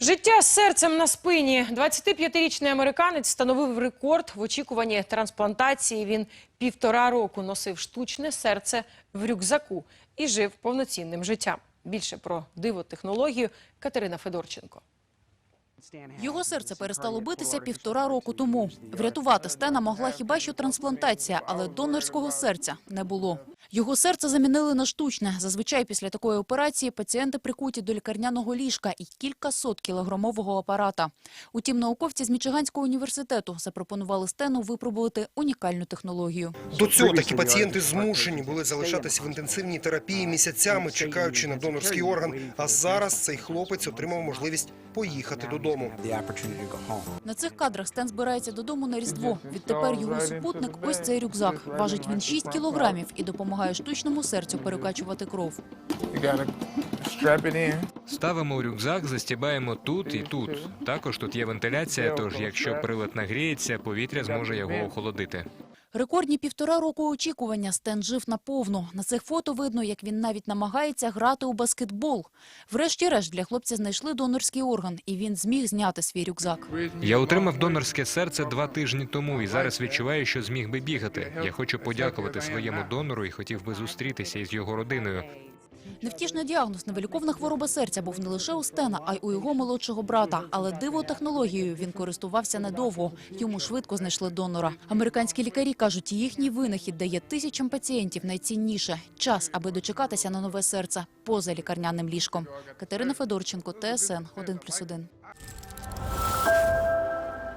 Життя з серцем на спині. 25-річний американець встановив рекорд в очікуванні трансплантації. Він півтора року носив штучне серце в рюкзаку і жив повноцінним життям. Більше про диво технологію Катерина Федорченко. Його серце перестало битися півтора року тому. Врятувати Стена могла хіба що трансплантація, але донорського серця не було. Його серце замінили на штучне. Зазвичай після такої операції пацієнти прикуті до лікарняного ліжка і кількасот кілограмового апарата. Утім, науковці з Мічиганського університету запропонували Стену випробувати унікальну технологію. До цього такі пацієнти змушені були залишатись в інтенсивній терапії місяцями, чекаючи на донорський орган. А зараз цей хлопець отримав можливість поїхати додому. На цих кадрах Стен збирається додому на Різдво. Відтепер його супутник – ось цей рюкзак. Важить він 6 кілограмів і допомагає штучному серцю перекачувати кров. Ставимо рюкзак, застібаємо тут і тут. Також тут є вентиляція, тож якщо прилад нагріється, повітря зможе його охолодити. Рекордні півтора року очікування Стен жив наповну. На цих фото видно, як він навіть намагається грати у баскетбол. Врешті-решт для хлопця знайшли донорський орган, і він зміг зняти свій рюкзак. Я отримав донорське серце два тижні тому і зараз відчуваю, що зміг би бігати. Я хочу подякувати своєму донору і хотів би зустрітися із його родиною. Невтішний діагноз невиліковна хвороба серця був не лише у Стена, а й у його молодшого брата. Але диво технологією він користувався недовго. Йому швидко знайшли донора. Американські лікарі кажуть, їхній винахід дає тисячам пацієнтів найцінніше час, аби дочекатися на нове серце поза лікарняним ліжком. Катерина Федорченко, ТСН 1+,1.